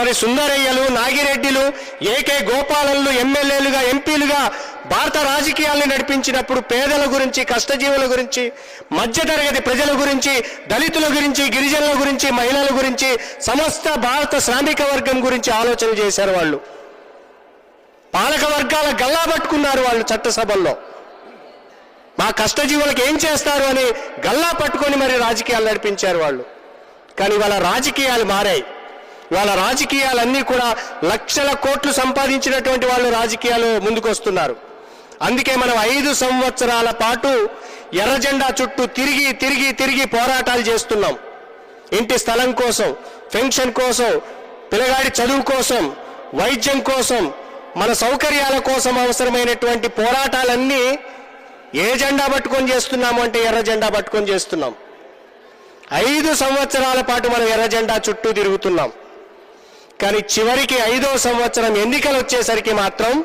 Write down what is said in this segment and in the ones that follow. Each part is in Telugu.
మరి సుందరయ్యలు నాగిరెడ్డిలు ఏకే గోపాలన్లు ఎమ్మెల్యేలుగా ఎంపీలుగా భారత రాజకీయాల్ని నడిపించినప్పుడు పేదల గురించి కష్టజీవుల గురించి మధ్యతరగతి ప్రజల గురించి దళితుల గురించి గిరిజనుల గురించి మహిళల గురించి సమస్త భారత శ్రామిక వర్గం గురించి ఆలోచన చేశారు వాళ్ళు. పాలక వర్గాల గల్లా పట్టుకున్నారు వాళ్ళు చట్టసభల్లో. మా కష్టజీవులకు ఏం చేస్తారు అని గల్లా పట్టుకొని మరి రాజకీయాలు నడిపించారు వాళ్ళు. కానీ వాళ్ళ రాజకీయాలు మారాయి. వాళ్ళ రాజకీయాలన్నీ కూడా లక్షల కోట్లు సంపాదించినటువంటి వాళ్ళు రాజకీయాలు ముందుకొస్తున్నారు. అందుకే మనం ఐదు సంవత్సరాల పాటు ఎర్రజెండా చుట్టూ తిరిగి తిరిగి తిరిగి పోరాటాలు చేస్తున్నాం. ఇంటి స్థలం కోసం పెన్షన్ కోసం పిల్లగాడి చదువు కోసం వైద్యం కోసం మన సౌకర్యాల కోసం అవసరమైనటువంటి పోరాటాలన్నీ ఏ జెండా పట్టుకొని చేస్తున్నాము అంటే ఎర్ర జెండా పట్టుకొని చేస్తున్నాం. ఐదు సంవత్సరాల పాటు మనం ఎర్ర జెండా చుట్టూ తిరుగుతున్నాం. కానీ చివరికి ఐదో సంవత్సరం ఎన్నికలు వచ్చేసరికి మాత్రం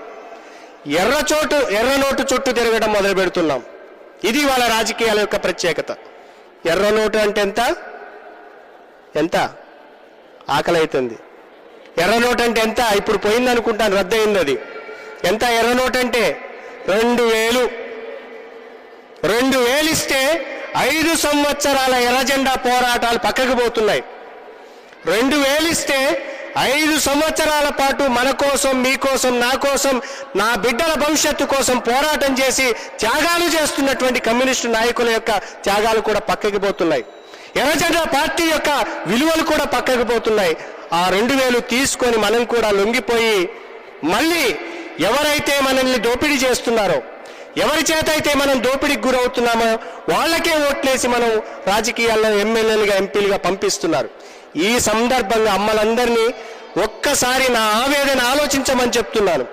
ఎర్ర చోటు ఎర్ర నోటు చుట్టూ తిరగడం మొదలు పెడుతున్నాం. ఇది వాళ్ళ రాజకీయాల యొక్క ప్రత్యేకత. ఎర్ర నోటు అంటే ఎంత? ఎంత? ఆకలి అవుతుంది ఎర్ర అంటే ఎంత? ఇప్పుడు పోయింది అనుకుంటాను రద్దయింది అది. ఎంత? ఎర్ర అంటే రెండు వేలు. రెండు వేలు ఇస్తే ఐదు సంవత్సరాల ఎర్రజెండా పోరాటాలు పక్కకు పోతున్నాయి. రెండు వేలు ఇస్తే ఐదు సంవత్సరాల పాటు మన కోసం మీకోసం నా కోసం నా బిడ్డల భవిష్యత్తు కోసం పోరాటం చేసి త్యాగాలు చేస్తున్నటువంటి కమ్యూనిస్టు నాయకుల యొక్క త్యాగాలు కూడా పక్కకి పోతున్నాయి. ఎర్రజెండా పార్టీ యొక్క విలువలు కూడా పక్కకి పోతున్నాయి. ఆ రెండు వేలు తీసుకొని మనం కూడా లొంగిపోయి మళ్ళీ ఎవరైతే మనల్ని దోపిడీ చేస్తున్నారో ఎవరి చేత అయితే మనం దోపిడీకి గురవుతున్నామో వాళ్ళకే ఓట్లేసి మనం రాజకీయాల్లో ఎమ్మెల్యేలుగా ఎంపీలుగా పంపిస్తున్నారు. ఈ సందర్భంగా అమ్మలందరినీ ఒక్కసారి నా ఆవేదన ఆలోచించమని చెప్తున్నాను.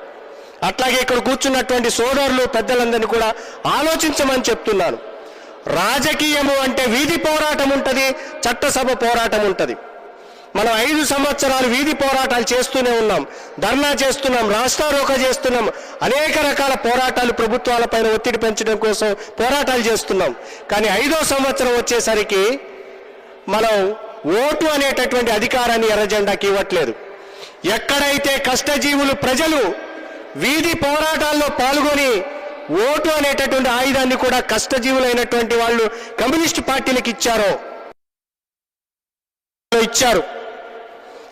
అట్లాగే ఇక్కడ కూర్చున్నటువంటి సోదరులు పెద్దలందరినీ కూడా ఆలోచించమని చెప్తున్నాను. రాజకీయము అంటే వీధి పోరాటం ఉంటుంది చట్టసభ పోరాటం ఉంటుంది. మనం ఐదు సంవత్సరాలు వీధి పోరాటాలు చేస్తూనే ఉన్నాం. ధర్నా చేస్తున్నాం రాష్ట్రారోక చేస్తున్నాం. అనేక రకాల పోరాటాలు ప్రభుత్వాలపైన ఒత్తిడి పెంచడం కోసం పోరాటాలు చేస్తున్నాం. కానీ ఐదో సంవత్సరం వచ్చేసరికి మనం ఓటు అనేటటువంటి అధికారాన్ని ఎర్రజెండాకి ఇవ్వట్లేదు. ఎక్కడైతే కష్టజీవులు ప్రజలు వీధి పోరాటాల్లో పాల్గొని ఓటు అనేటటువంటి ఆయుధాన్ని కూడా కష్టజీవులైనటువంటి వాళ్ళు కమ్యూనిస్ట్ పార్టీలకు ఇచ్చారో ఇచ్చారు.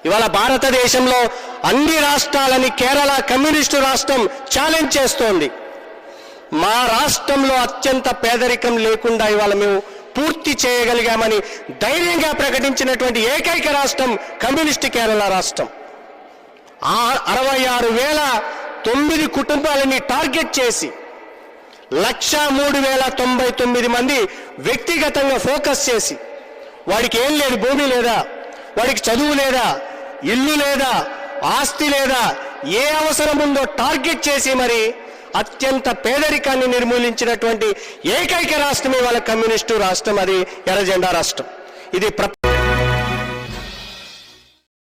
ఇవాళ భారతదేశంలో అన్ని రాష్ట్రాలని కేరళ కమ్యూనిస్టు రాష్ట్రం ఛాలెంజ్ చేస్తోంది. మా రాష్ట్రంలో అత్యంత పేదరికం లేకుండా ఇవాళ మేము పూర్తి చేయగలిగామని ధైర్యంగా ప్రకటించినటువంటి ఏకైక రాష్ట్రం కమ్యూనిస్ట్ కేరళ రాష్ట్రం. ఆ అరవై ఆరు వేల తొమ్మిది కుటుంబాలని టార్గెట్ చేసి లక్ష మూడు వేల తొంభై తొమ్మిది మంది వ్యక్తిగతంగా ఫోకస్ చేసి వాడికి ఏం లేదు భూమి లేదా వాడికి చదువు లేదా ఇల్లు లేదా ఆస్తి లేదా ఏ అవసరం ఉందో టార్గెట్ చేసి మరి అత్యంత పేదరికాన్ని నిర్మూలించినటువంటి ఏకైక రాష్ట్రమే వాళ్ళ కమ్యూనిస్టు రాష్ట్రం అది ఎర్రజెండా రాష్ట్రం. ఇది